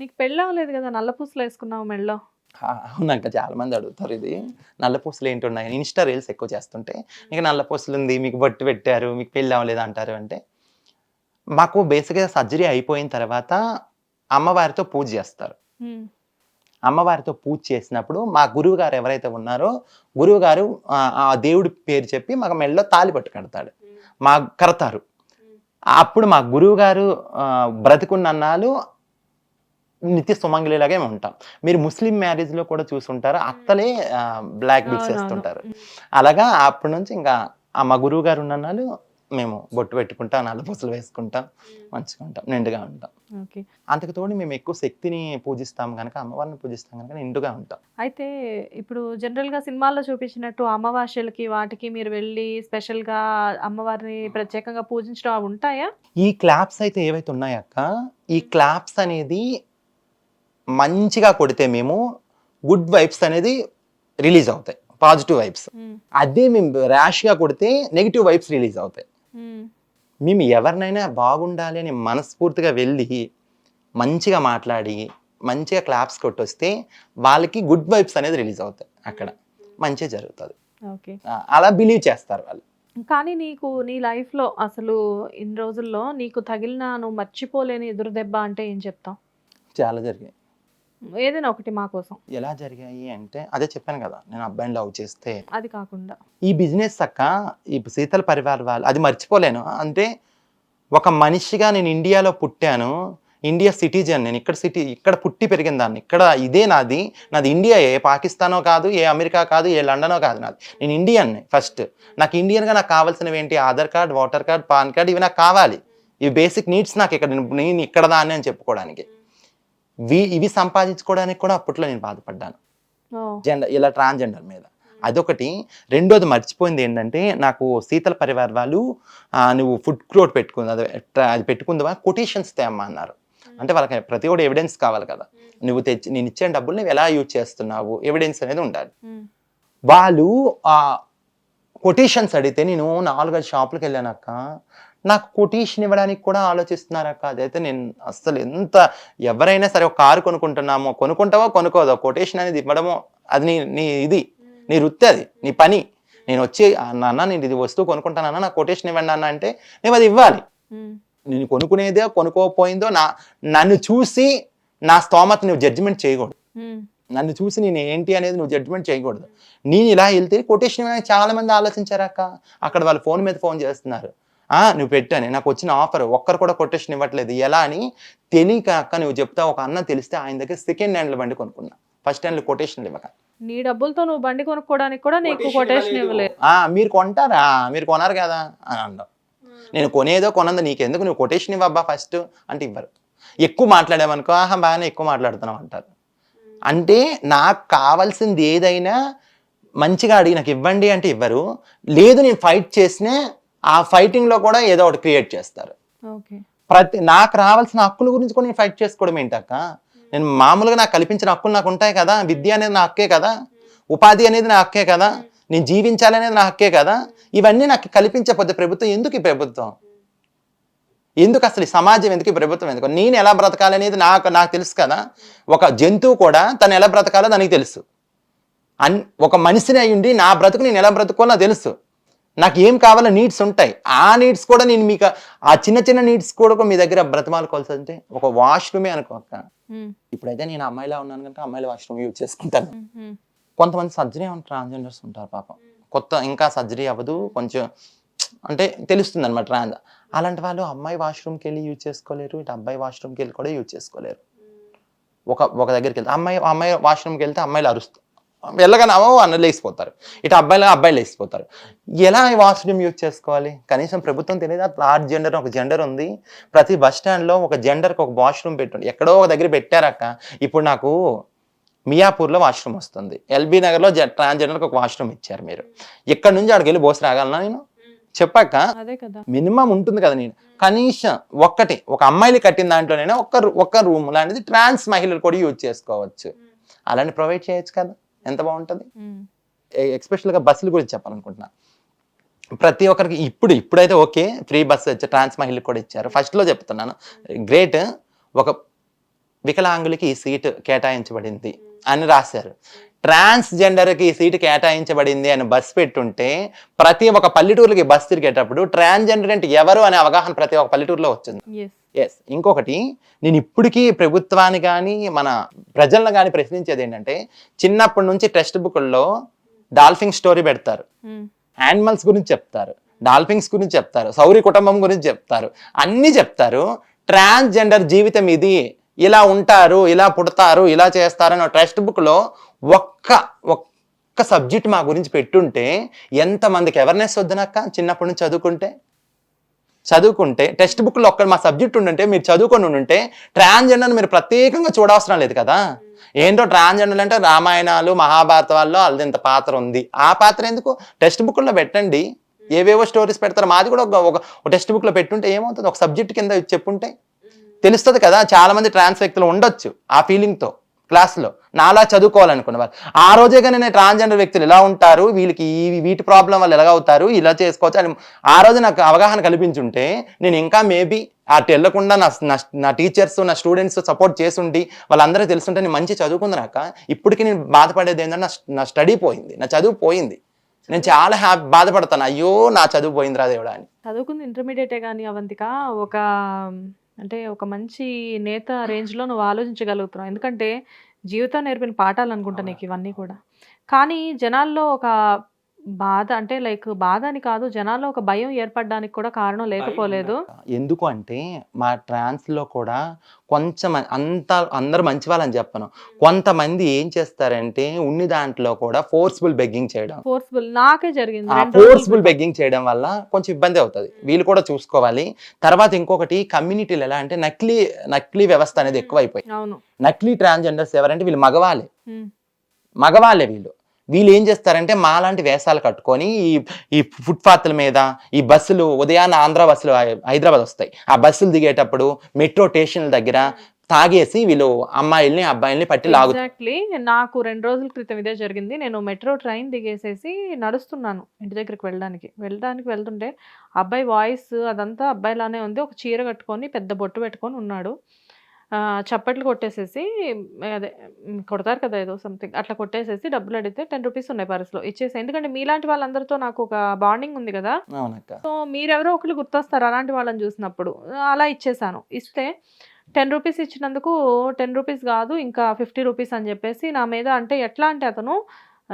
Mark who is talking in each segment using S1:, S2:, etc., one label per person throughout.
S1: నీకు పెళ్ళి అవ్వలేదు కదా నల్ల పూసలు వేసుకున్నావు మెళ్ళో?
S2: ఆ, అవునక్క చాలా మంది అడుగుతారు ఇది. నల్ల పూసలు ఏంటి ఉన్నాయి ఇన్స్టా రీల్స్ ఎక్కువ చేస్తుంటే ఇంకా నల్ల పూసలు ఉంది మీకు బొట్టు పెట్టారు మీకు పెళ్ళి అవ్వలేదు అంటారు అంటే మాకు బేసిక్గా సర్జరీ అయిపోయిన తర్వాత అమ్మవారితో పూజ చేస్తారు. అమ్మవారితో పూజ చేసినప్పుడు మా గురువు గారు ఎవరైతే ఉన్నారో గురువు గారు ఆ, దేవుడి పేరు చెప్పి మాకు మెళ్ళలో తాలి పట్టు కడతాడు. మా కడతారు అప్పుడు మా గురువు గారు ఆ, బ్రతికున్నన్నాళ్ళు నిత్య సుమంగళిలాగే ఉంటాం. మీరు ముస్లిం మ్యారేజ్లో కూడా చూసుంటారు? అత్తలే బ్లాక్ బిట్స్
S1: అవునవును.
S2: వేస్తుంటారు. అలాగా అప్పటి నుంచి ఇంకా ఆ మా గురువు గారు ఉన్నన్నాళ్ళు మేము బొట్టు పెట్టుకుంటాం నల్ల పూసలు వేసుకుంటాం మంచిగా ఉంటాం నిండుగా ఉంటాం.
S1: ఓకే.
S2: అంతకు తోడు మేము ఎక్కువ శక్తిని పూజిస్తాం కనుక అమ్మవారిని పూజిస్తాం కనుక నిండుగా ఉంటాం.
S1: అయితే ఇప్పుడు జనరల్గా సినిమాల్లో చూపించినట్టు అమావాస్యలకి వాటికి మీరు వెళ్ళి స్పెషల్గా అమ్మవారిని ప్రత్యేకంగా పూజించడం ఉంటాయా?
S2: ఈ క్లాప్స్ అయితే ఏవైతే ఉన్నాయక్క ఈ క్లాప్స్ అనేది మంచిగా కొడితే మేము గుడ్ వైబ్స్ అనేది రిలీజ్ అవుతాయి పాజిటివ్ వైబ్స్. అదే మేము ర్యాష్గా కొడితే నెగిటివ్ వైబ్స్ రిలీజ్ అవుతాయి. మేము. ఎవరినైనా బాగుండాలి అని మనస్ఫూర్తిగా వెళ్ళి మంచిగా మాట్లాడి మంచిగా క్లాప్స్ కొట్టొస్తే వాళ్ళకి గుడ్ వైబ్స్ అనేది రిలీజ్ అవుతాయి అక్కడ. మంచిగా జరుగుతుంది. అలా బిలీవ్ చేస్తారు వాళ్ళు.
S1: కానీ నీకు నీ లైఫ్లో అసలు ఇన్ని రోజుల్లో నీకు తగిలిన నువ్వు మర్చిపోలేని ఎదురు దెబ్బ అంటే ఏం చెప్తావు?
S2: చాలా జరిగాయి.
S1: ఏదైనా ఒకటి మా కోసం.
S2: ఎలా జరిగాయి అంటే అదే చెప్పాను కదా నేను అబ్బాయిని లవ్ చేస్తే.
S1: అది కాకుండా.
S2: ఈ బిజినెస్ అక్క ఈ శీతల పరివార్ వాళ్ళు అది మర్చిపోలేను. అంటే ఒక మనిషిగా నేను ఇండియాలో పుట్టాను. ఇండియా సిటిజన్ నేను ఇక్కడ సిటీ ఇక్కడ పుట్టి పెరిగిన దాన్ని. ఇక్కడ ఇదే నాది. నాది ఇండియా ఏ పాకిస్తానో కాదు ఏ అమెరికా కాదు ఏ లండనో కాదు నాది. నేను ఇండియన్ ఫస్ట్ నాకు ఇండియన్గా నాకు కావాల్సినవి ఏంటి? Aadhaar card voter card PAN card ఇవి నాకు కావాలి. ఇవి బేసిక్ నీడ్స్ నాకు ఇక్కడ నేను- ఇక్కడ దాన్ని అని చెప్పుకోవడానికి. ఇవి సంపాదించుకోవడానికి కూడా అప్పట్లో నేను బాధపడ్డాను. జెండర్ ఇలా ట్రాన్స్జెండర్ మీద. అదొకటి. రెండోది మర్చిపోయింది ఏంటంటే నాకు శీతల పరివార్ వాళ్ళు నువ్వు ఫుడ్ క్రోట్ పెట్టుకుంది అది అది పెట్టుకుందావా కొటేషన్స్ తేమ్మా అన్నారు. అంటే వాళ్ళకి ప్రతి ఒక్కటి ఎవిడెన్స్ కావాలి కదా. నువ్వు తెచ్చి నేను ఇచ్చే డబ్బులు నువ్వు ఎలా యూజ్ చేస్తున్నావు ఎవిడెన్స్ అనేది ఉండాలి. వాళ్ళు ఆ కొటేషన్స్ అడిగితే నేను నాలుగైదు షాపులకు వెళ్ళానక్క నాకు కొటేషన్ ఇవ్వడానికి కూడా ఆలోచిస్తున్నారక్క అదైతే నేను అస్సలు ఎంత ఎవరైనా సరే ఒక కారు కొనుక్కుంటున్నామో కొనుక్కుంటావో కొనుక్కోదో కొటేషన్ అనేది ఇవ్వడమో అది నీ నీ ఇది నీ వృత్తి అది నీ పని. నేను వచ్చి నాన్న నేను ఇది వస్తువు కొనుక్కుంటానన్నా నాకు కొటేషన్ ఇవ్వండి అన్న అంటే నేను అది ఇవ్వాలి. నేను కొనుక్కునేదే కొనుక్కోపోయిందో నా నన్ను చూసి నా స్తోమత నువ్వు జడ్జిమెంట్ చేయకూడదు. నన్ను చూసి నేను ఏంటి అనేది నువ్వు జడ్జ్మెంట్ చేయకూడదు. నేను ఇలా వెళ్తే కొటేషన్ ఇవ్వడానికి చాలా మంది ఆలోచించారక్క. అక్కడ వాళ్ళు ఫోన్ మీద ఫోన్ చేస్తున్నారు. నువ్వు పెట్టాను నాకు వచ్చిన ఆఫర్ ఒక్కరు కూడా కొటేషన్ ఇవ్వట్లేదు. ఎలా అని తెలియక అక్క నువ్వు చెప్తా ఒక అన్న తెలిస్తే ఆయన దగ్గర సెకండ్ హ్యాండ్ల బండి కొనుక్కున్నా. ఫస్ట్ హ్యాండ్లో కొటేషన్ ఇవ్వక.
S1: నీ డబ్బులతో నువ్వు బండి కొనుక్కోవడానికి కూడా నీకు కొటేషన్ ఇవ్వలేదు.
S2: ఆ, మీరు కొంటారా? మీరు కొనారు కదా? అని అంటాం నేను కొనేదో కొనందో నీకెందుకు? నువ్వు కొటేషన్ ఇవ్వబ్బా ఫస్ట్ అంటే ఇవ్వరు. ఎక్కువ మాట్లాడామనుకో ఆహా బాగానే ఎక్కువ మాట్లాడుతున్నావు అంటారు. అంటే నాకు కావాల్సింది ఏదైనా మంచిగా అడిగి నాకు ఇవ్వండి అంటే ఇవ్వరు. లేదు నేను ఫైట్ చేసినా ఆ ఫైటింగ్లో కూడా ఏదో ఒకటి క్రియేట్ చేస్తారు.
S1: ఓకే.
S2: ప్రతి నాకు రావాల్సిన హక్కుల గురించి కూడా నేను ఫైట్ చేసుకోవడం ఏంటక్క? నేను మామూలుగా నాకు కల్పించిన హక్కులు నాకు ఉంటాయి కదా? విద్య అనేది నా హక్కే కదా? ఉపాధి అనేది నా హక్కే కదా? నేను జీవించాలనేది నా హక్కే కదా? ఇవన్నీ నాకు కల్పించకపోతే ప్రభుత్వం ఎందుకు ఈ ప్రభుత్వం? ఎందుకు అసలు ఈ సమాజం ఎందుకు ఈ ప్రభుత్వం ఎందుకు? నేను ఎలా బ్రతకాలనేది నాకు నాకు తెలుసు కదా? ఒక జంతువు కూడా తను ఎలా బ్రతకాలో దానికి తెలుసు. అన్ ఒక మనిషిని అయి ఉండి నా బ్రతుకు నేను ఎలా బ్రతుకోవాలో నాకు తెలుసు. నాకు ఏం కావాలో నీడ్స్ ఉంటాయి. ఆ నీడ్స్ కూడా నేను మీకు ఆ చిన్న చిన్న నీడ్స్ కూడా మీ దగ్గర బ్రతమాలుకోవాల్సి అంటే ఒక వాష్రూమే అనుకో అక్క.
S1: ఉమ్,
S2: ఇప్పుడైతే నేను అమ్మాయిలా ఉన్నాను కనుక అమ్మాయిల వాష్రూమ్ యూజ్ చేసుకుంటాను. కొంతమంది సర్జరీ ట్రాన్స్జెండర్స్ ఉంటారు పాపం. కొత్త ఇంకా సర్జరీ అవ్వదు కొంచెం అంటే తెలుస్తుంది అనమాట ట్రాన్స్ అలాంటి వాళ్ళు అమ్మాయి వాష్రూమ్కి వెళ్ళి యూజ్ చేసుకోలేరు ఇటు అబ్బాయి వాష్రూమ్కి వెళ్ళి కూడా యూజ్ చేసుకోలేరు. ఒక ఒక దగ్గరికి వెళ్తే అమ్మాయి అమ్మాయి వాష్రూమ్కి వెళ్తే అమ్మాయిలు అరుస్తారు వెళ్ళగానే అవో అన్న లేచిపోతారు. ఇటు అబ్బాయిలు అబ్బాయిలు లేచిపోతారు. ఎలా ఈ వాష్రూమ్ యూజ్ చేసుకోవాలి? కనీసం ప్రభుత్వం తెలియదు. థర్డ్ జెండర్ ఒక జెండర్ ఉంది. ప్రతి బస్ స్టాండ్లో ఒక జెండర్కి ఒక వాష్రూమ్ పెట్టండి. ఎక్కడో ఒక దగ్గర పెట్టారక్క. ఇప్పుడు నాకు మియాపూర్లో వాష్రూమ్ వస్తుంది. ఎల్బీ నగర్లో ట్రాన్స్జెండర్కి ఒక వాష్రూమ్ ఇచ్చారు మీరు. ఇక్కడ నుంచి అక్కడికి వెళ్ళి బోసి రాగలనా నేను? చెప్పాక
S1: అదే కదా.
S2: మినిమం ఉంటుంది కదా నేను. కనీసం ఒక్కటి ఒక అమ్మాయిలు కట్టిన దాంట్లోనైనా ఒక్క ఒక్క రూమ్ లాంటిది ట్రాన్స్ మహిళలు కూడా యూజ్ చేసుకోవచ్చు. అలాంటి ప్రొవైడ్ చేయొచ్చు కదా. ఎంత బాగుంటుంది? ఎక్స్పెషల్గా బస్సుల గురించి చెప్పాలనుకుంటున్నా. ప్రతి ఒక్కరికి ఇప్పుడు ఇప్పుడైతే ఓకే ఫ్రీ బస్ వచ్చి ట్రాన్స్ మహిళలకు కూడా ఇచ్చారు. ఫస్ట్లో చెప్తున్నాను. గ్రేట్ ఒక వికలాంగులకి ఈ సీటు కేటాయించబడింది. అని రాశారు. ట్రాన్స్జెండర్కి ఈ సీటు కేటాయించబడింది అని బస్ పెట్టుంటే ప్రతి ఒక్క పల్లెటూరుకి బస్ తిరిగేటప్పుడు ట్రాన్స్జెండర్ అంటే ఎవరు అనే అవగాహన ప్రతి ఒక్క పల్లెటూరులో వచ్చింది.
S1: ఎస్
S2: ఇంకొకటి నేను ఇప్పటికీ ప్రభుత్వాన్ని కానీ మన ప్రజలను కానీ ప్రశ్నించేది ఏంటంటే చిన్నప్పటి నుంచి టెక్స్ట్ బుక్ల్లో డాల్ఫిన్ స్టోరీ పెడతారు. యానిమల్స్ గురించి చెప్తారు. డాల్ఫిన్స్ గురించి చెప్తారు. సౌరి కుటుంబం గురించి చెప్తారు. అన్నీ చెప్తారు. ట్రాన్స్జెండర్ జీవితం ఇది. ఇలా ఉంటారు ఇలా పుడతారు ఇలా చేస్తారు టెక్స్ట్ బుక్లో ఒక్క ఒక్క సబ్జెక్ట్ మా గురించి పెట్టుంటే ఎంతమందికి అవేర్నెస్ వద్దునక్క చిన్నప్పటి నుంచి చదువుకుంటే? చదువుకుంటే టెక్స్ట్ బుక్లో ఒక్క మా సబ్జెక్ట్ ఉండుంటే మీరు చదువుకొని ఉండుంటే ట్రాన్స్జెండర్ మీరు ప్రత్యేకంగా చూడవసరం లేదు కదా? ఏంటో ట్రాన్స్జెండర్ అంటే రామాయణాలు మహాభారతాల్లో వాళ్ళది ఇంత పాత్ర ఉంది. ఆ పాత్ర ఎందుకు? టెక్స్ట్ బుక్లో పెట్టండి. ఏవేవో స్టోరీస్ పెడతారు. మాది కూడా ఒక ఒక టెక్స్ట్ బుక్లో పెట్టుంటే ఏమవుతుంది? ఒక సబ్జెక్ట్ కింద చెప్పుంటే తెలుస్తుంది కదా చాలామంది ట్రాన్స్ వ్యక్తులు ఉండొచ్చు ఆ ఫీలింగ్తో క్లాస్లో నాలా చదువుకోవాలనుకున్న వాళ్ళు. ఆ రోజే కానీ నేను ట్రాన్స్జెండర్ వ్యక్తులు ఇలా ఉంటారు వీళ్ళకి ఈ వీటి ప్రాబ్లం వల్ల ఎలా అవుతారు ఇలా చేసుకోవచ్చు అని ఆ రోజు నాకు అవగాహన కల్పించుంటే నేను ఇంకా మేబీ అటు వెళ్ళకుండా నా నా- టీచర్స్ నా స్టూడెంట్స్ సపోర్ట్ చేసుండి వాళ్ళందరూ తెలుసుంటే నేను మంచి చదువుకుందనాక ఇప్పటికీ నేను బాధపడేది ఏంటంటే నా నా స్టడీ పోయింది నా చదువు పోయింది. నేను చాలా హ్యాపీ బాధపడతాను. అయ్యో నా చదువు పోయిందిరా దేవుడా అని.
S1: చదువుకుంది ఇంటర్మీడియటే కానీ అవంతిక ఒక అంటే ఒక మంచి నేత రేంజ్లో నువ్వు ఆలోచించగలుగుతున్నావు. ఎందుకంటే జీవితం నేర్పిన పాఠాలు అనుకుంటా నీకు ఇవన్నీ కూడా. కానీ జనాల్లో ఒక బాధ అంటే లైక్ బాధ అని కాదు జనాల్లో ఒక భయం ఏర్పడడానికి కూడా కారణం లేకపోలేదు.
S2: ఎందుకు అంటే మా ట్రాన్స్లో కూడా కొంచెం అంత అందరు మంచి వాళ్ళని చెప్పను. కొంతమంది ఏం చేస్తారంటే ఉన్ని దాంట్లో కూడా ఫోర్స్ఫుల్ బెగ్గింగ్ చేయడం.
S1: ఫోర్స్ఫుల్ నాకే జరిగింది.
S2: ఫోర్స్ఫుల్. బెగ్గింగ్ చేయడం వల్ల కొంచెం ఇబ్బంది అవుతుంది. వీళ్ళు కూడా చూసుకోవాలి. తర్వాత ఇంకొకటి కమ్యూనిటీలు ఎలా అంటే నకిలీ నకిలీ వ్యవస్థ అనేది ఎక్కువైపోయి
S1: అవును.
S2: నకిలీ ట్రాన్స్జెండర్స్ ఎవరంటే వీళ్ళు మగవాళ్ళే. మగవాళ్ళే వీళ్ళు. వీళ్ళు ఏం చేస్తారంటే మాలాంటి వేషాలు కట్టుకొని ఈ ఈ ఫుట్పాత్ల మీద ఈ బస్సులు ఉదయాన్న ఆంధ్ర బస్సులు హైదరాబాద్ వస్తాయి. ఆ బస్సులు దిగేటప్పుడు మెట్రో స్టేషన్ల దగ్గర తాగేసి వీళ్ళు అమ్మాయిల్ని అబ్బాయిల్ని పట్టి లాగు
S1: ఎగ్జాక్ట్లీ నాకు రెండు రోజుల క్రితం ఇదే జరిగింది. నేను మెట్రో ట్రైన్ దిగేసేసి నడుస్తున్నాను ఇంటి దగ్గరికి వెళ్ళడానికి. వెళ్ళడానికి వెళ్తుంటే అబ్బాయి వాయిస్ అదంతా అబ్బాయిలానే ఉంది. ఒక చీర కట్టుకొని పెద్ద బొట్టు పెట్టుకొని ఉన్నాడు. చప్పట్లు కొట్టేసేసి అదే మ్, కొడతారు కదా ఏదో సంథింగ్ అట్లా కొట్టేసేసి డబ్బులు అడిగితే టెన్ రూపీస్ ఉన్నాయి పర్సులో ఇచ్చేసి. ఎందుకంటే మీలాంటి వాళ్ళందరితో నాకు ఒక బాండింగ్ ఉంది కదా.
S2: అవునక్క.
S1: సో మీరెవరో ఒకరు గుర్తొస్తారు అలాంటి వాళ్ళని చూసినప్పుడు. అలా ఇచ్చేసాను. ఇస్తే టెన్ రూపీస్ ఇచ్చినందుకు టెన్ రూపీస్ కాదు ఇంకా ఫిఫ్టీ రూపీస్ అని చెప్పేసి నా మీద అంటే ఎట్లా అంటే అతను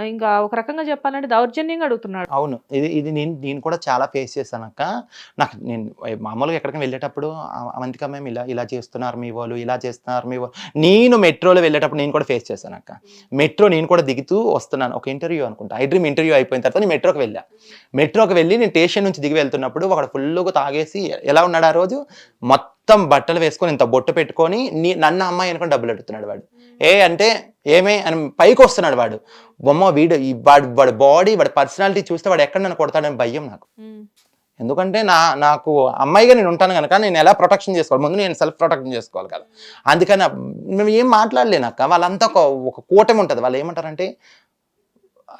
S1: ఇంకా ఒక రకంగా చెప్పాలంటే దౌర్జన్యంగా అడుగుతున్నాడు.
S2: అవును. ఇది ఇది నేను నేను కూడా చాలా ఫేస్ చేశానక్క. నాకు నేను మామూలుగా ఎక్కడికి వెళ్ళేటప్పుడు "ఆ- అవంతిక మేము ఇలా ఇలా చేస్తున్నారు మీ వాళ్ళు ఇలా చేస్తున్నారు మీ వాళ్ళు నేను మెట్రోలో వెళ్ళేటప్పుడు నేను కూడా ఫేస్ చేశానక్క. మెట్రో నేను కూడా దిగుతూ వస్తున్నాను. ఒక ఇంటర్వ్యూ అనుకుంటా. ఐ డ్రీమ్ ఇంటర్వ్యూ అయిపోయిన తర్వాత నేను మెట్రోకి వెళ్ళా. మెట్రోకి వెళ్ళి నేను స్టేషన్ నుంచి దిగి వెళ్తున్నప్పుడు ఒకడు ఫుల్గా తాగేసి ఎలా ఉన్నాడు ఆ రోజు? మొత్తం బట్టలు వేసుకొని ఇంత బొట్టు పెట్టుకొని నీ నన్ను అమ్మాయి అనుకుని డబ్బులు అడుగుతున్నాడు వాడు. ఏ అంటే ఏమే అని పైకి వస్తున్నాడు వాడు. బొమ్మ వీడు ఈ వాడు వాడి బాడీ వాడి పర్సనాలిటీ చూస్తే వాడు ఎక్కడ నన్ను కొడతాడని భయం నాకు. ఎందుకంటే నా నాకు అమ్మాయిగా నేను ఉంటాను కనుక నేను ఎలా ప్రొటెక్షన్ చేసుకోవాలి? ముందు నేను సెల్ఫ్ ప్రొటెక్షన్ చేసుకోవాలి కదా. అందుకని మేము ఏం మాట్లాడలేనక్క వాళ్ళంతా ఒక ఒక కూటమి ఉంటుంది. వాళ్ళు ఏమంటారంటే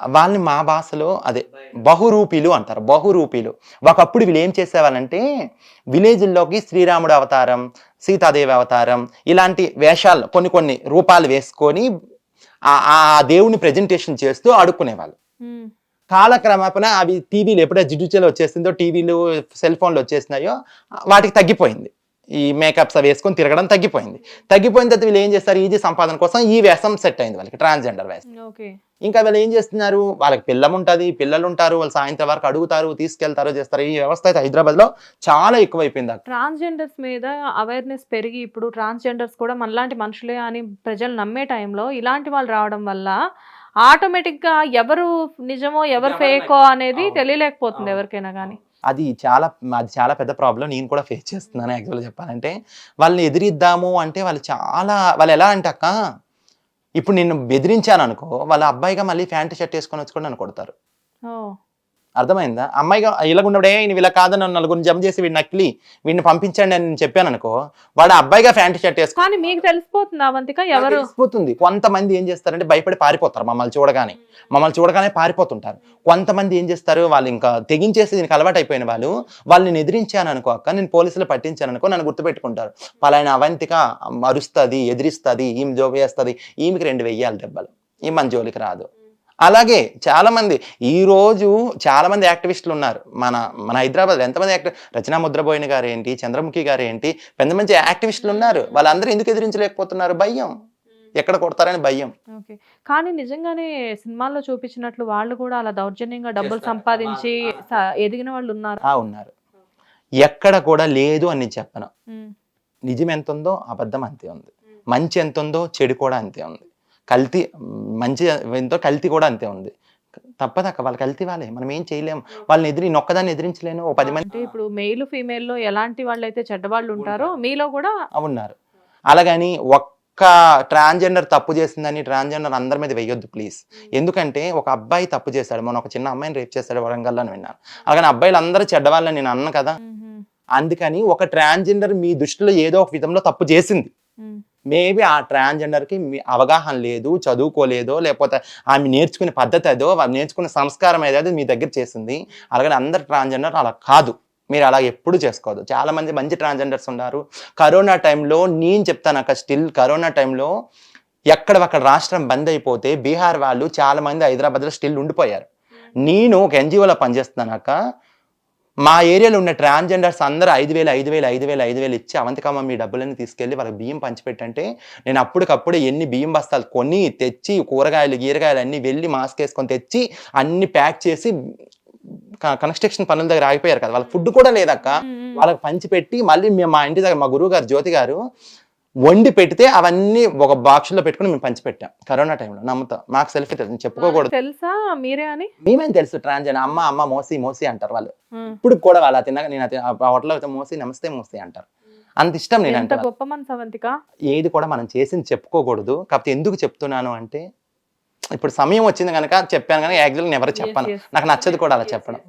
S2: వాళ్ళని మా భాషలో అదే బహురూపీలు అంటారు బహురూపీలు. ఒకప్పుడు వీళ్ళు ఏం చేసేవాళ్ళంటే విలేజ్ల్లోకి శ్రీరాముడు అవతారం సీతాదేవి అవతారం ఇలాంటి వేషాలు కొన్ని కొన్ని రూపాలు వేసుకొని ఆ- ఆ దేవుని ప్రజెంటేషన్ చేస్తూ ఆడుకునేవాళ్ళు.
S1: ఉమ్,
S2: కాలక్రమేపన అవి టీవీలు ఎప్పుడైతే డిజిటల్ వచ్చేసిందో టీవీలు సెల్ ఫోన్లు వచ్చేసినాయో వాటికి తగ్గిపోయింది. ఈ మేకప్స్ అవి వేసుకొని తిరగడం తగ్గిపోయింది. తగ్గిపోయిన తర్వాత వీళ్ళు ఏం చేస్తారు? ఈజీ సంపాదన కోసం ఈ వేషం సెట్ అయింది వాళ్ళకి ట్రాన్స్జెండర్
S1: ఓకే.
S2: ఇంకా వీళ్ళు ఏం చేస్తున్నారు? వాళ్ళకి పిల్లం ఉంటుంది పిల్లలు ఉంటారు వాళ్ళు సాయంత్రం వరకు అడుగుతారు తీసుకెళ్తారు చేస్తారు. ఈ వ్యవస్థ అయితే హైదరాబాద్లో చాలా ఎక్కువైపోయింది అక్కడ.
S1: ట్రాన్స్జెండర్స్ మీద అవేర్నెస్ పెరిగి ఇప్పుడు ట్రాన్స్జెండర్స్ కూడా మనలాంటి మనుషులే అని ప్రజలు నమ్మే టైంలో ఇలాంటి వాళ్ళు రావడం వల్ల ఆటోమేటిక్గా ఎవరు నిజమో ఎవరు ఫేకో అనేది. తెలియలేకపోతుంది. ఎవరికైనా కానీ.
S2: అది చాలా అది చాలా పెద్ద ప్రాబ్లం నేను కూడా ఫేస్ చేస్తున్నాను యాక్చువల్గా చెప్పాలంటే. వాళ్ళని ఎదిరిద్దాము అంటే వాళ్ళు చాలా వాళ్ళు ఎలా అంటే అక్క ఇప్పుడు నేను బెదిరించాను అనుకో వాళ్ళ అబ్బాయిగా మళ్ళీ ప్యాంట్ షర్ట్ వేసుకొని వచ్చి కూడా నన్ను కొడతారు. అర్థమైందా? అమ్మాయిగా ఇలాగున్నప్పుడే ఈయన ఇలా కాదని నలుగురిని జమ చేసి వీడిని నకిలి వీడిని పంపించండి అని నేను చెప్పాను అనుకో వాడు అబ్బాయిగా ఫ్యాంటీ షర్ట్ వేసుకుని
S1: కానీ మీకు తెలిసిపోతుంది అవంతిక ఎవరు?
S2: తెలిసిపోతుంది. కొంతమంది ఏం చేస్తారంటే భయపడి పారిపోతారు మమ్మల్ని చూడగానే. మమ్మల్ని చూడగానే పారిపోతుంటారు. కొంతమంది ఏం చేస్తారు? వాళ్ళు ఇంకా తెగించేసి దీనికి అలవాటు అయిపోయిన వాళ్ళు వాళ్ళని ఎదిరించాను అనుకో అక్క నేను పోలీసులు పట్టించాను అనుకో నన్ను గుర్తుపెట్టుకుంటారు. పలానా అవంతిక అరుస్తుంది ఎదిరిస్తుంది ఈమె జోబు వేస్తుంది ఈమెకి రెండు వెయ్యాలి దెబ్బలు. ఈ మన జోలికి రాదు. అలాగే చాలా మంది ఈ రోజు చాలా మంది యాక్టివిస్టులు ఉన్నారు. మన మన హైదరాబాద్ ఎంతమంది యాక్టివ్ రచనా ముద్రబోయిన గారు ఏంటి చంద్రముఖి గారు ఏంటి పెద్ద మంచి యాక్టివిస్టులు ఉన్నారు. వాళ్ళందరూ ఎందుకు ఎదిరించలేకపోతున్నారు? భయం. ఎక్కడ కొడతారని భయం.
S1: కానీ నిజంగానే సినిమాల్లో చూపించినట్లు వాళ్ళు కూడా అలా దౌర్జన్యంగా డబ్బులు. సంపాదించి ఎదిగిన వాళ్ళు ఉన్నారు.
S2: ఆ ఉన్నారు. ఎక్కడ కూడా లేదు అని చెప్పను. నిజం ఎంత ఉందో అబద్ధం అంతే ఉంది. మంచి ఎంత ఉందో చెడు కూడా అంతే ఉంది. కల్తీ మంచి ఎంతో కల్తీ కూడా అంతే ఉంది. తప్పదక్క వాళ్ళు కల్తీ వాళ్ళే మనం ఏం చేయలేము. వాళ్ళని ఎదిరి నేను ఒక్కదాన్ని ఎదిరించలేను ఓ పది మంది
S1: ఇప్పుడు మెయిల్ ఫీమేల్లో ఎలాంటి వాళ్ళు అయితే చెడ్డవాళ్ళు ఉంటారో మీలో కూడా
S2: ఉన్నారు. అలాగని ఒక్క ట్రాన్స్జెండర్ తప్పు చేసిందని ట్రాన్స్జెండర్ అందరి మీద వెయ్యొద్దు ప్లీజ్. ఎందుకంటే ఒక అబ్బాయి తప్పు చేశాడు మొన్న ఒక చిన్న అమ్మాయిని రేప్ చేశాడు వరంగల్లో అని విన్నాను. అలాగని అబ్బాయిలు అందరూ చెడ్డవాళ్ళని నేను అన్నాను కదా. అందుకని ఒక ట్రాన్స్జెండర్ మీ దృష్టిలో ఏదో ఒక విధంలో తప్పు చేసింది. మేబీ ఆ ట్రాన్స్జెండర్కి మీ అవగాహన లేదు చదువుకోలేదో లేకపోతే ఆమె నేర్చుకునే పద్ధతి అదో నేర్చుకునే సంస్కారం ఏదో మీ దగ్గర చేసింది అలాగే అందరు ట్రాన్స్జెండర్ అలా కాదు. మీరు అలా ఎప్పుడు చేసుకోవద్దు. చాలా మంది మంచి ట్రాన్స్జెండర్స్ ఉన్నారు. కరోనా టైంలో నేను చెప్తాను అక్కడ స్టిల్ కరోనా టైంలో ఎక్కడ అక్కడ రాష్ట్రం బంద్ అయిపోతే బీహార్ వాళ్ళు చాలా మంది హైదరాబాద్లో స్టిల్ ఉండిపోయారు. నేను ఒక ఎన్జిఓలో పనిచేస్తున్నాక మా ఏరియాలో ఉన్న ట్రాన్స్జెండర్స్ అందరూ ఐదు వేలు ఐదు వేలు ఐదు వేలు ఐదు వేలు ఇచ్చి అవంతికమ్మ మీ డబ్బులన్నీ తీసుకెళ్ళి వాళ్ళకి బియ్యం పంచిపెట్టంటే నేను అప్పటికప్పుడు ఎన్ని బియ్యం బస్తాలు కొని తెచ్చి కూరగాయలు గీరగాయలు అన్ని వెళ్ళి మాస్క్ వేసుకొని తెచ్చి అన్ని ప్యాక్ చేసి కన్స్ట్రక్షన్ పనుల దగ్గర ఆగిపోయారు కదా వాళ్ళకి ఫుడ్ కూడా లేదక్క. వాళ్ళకి పంచిపెట్టి మళ్ళీ మేము మా ఇంటి దగ్గర మా గురువు గారు జ్యోతి గారు వండి పెడితే అవన్నీ ఒక బాక్స్లో పెట్టుకుని మేము పంచిపెట్టాం. కరోనా టైంలో నమ్ముతాం. మాకు సెల్ఫీ తెలుసు. చెప్పుకోకూడదు.
S1: తెలుసా? మీరే అని?
S2: మేమేం తెలుసు? ట్రాన్స్జెండర్. అమ్మ అమ్మ మోసి మోసి అంటారు వాళ్ళు. ఇప్పుడు కూడా వాళ్ళు తిన్నాక నేను హోటల్లో అయితే మోసి నమస్తే మోసి అంటారు. అంత ఇష్టం నేను అంటే
S1: గొప్ప అవంతిక
S2: ఏది కూడా మనం చేసింది చెప్పుకోకూడదు. కాకపోతే ఎందుకు చెప్తున్నాను అంటే ఇప్పుడు సమయం వచ్చింది కనుక చెప్పాను కనుక యాక్చువల్గా ఎవరు చెప్పను. నాకు నచ్చదు కూడా అలా చెప్పడం.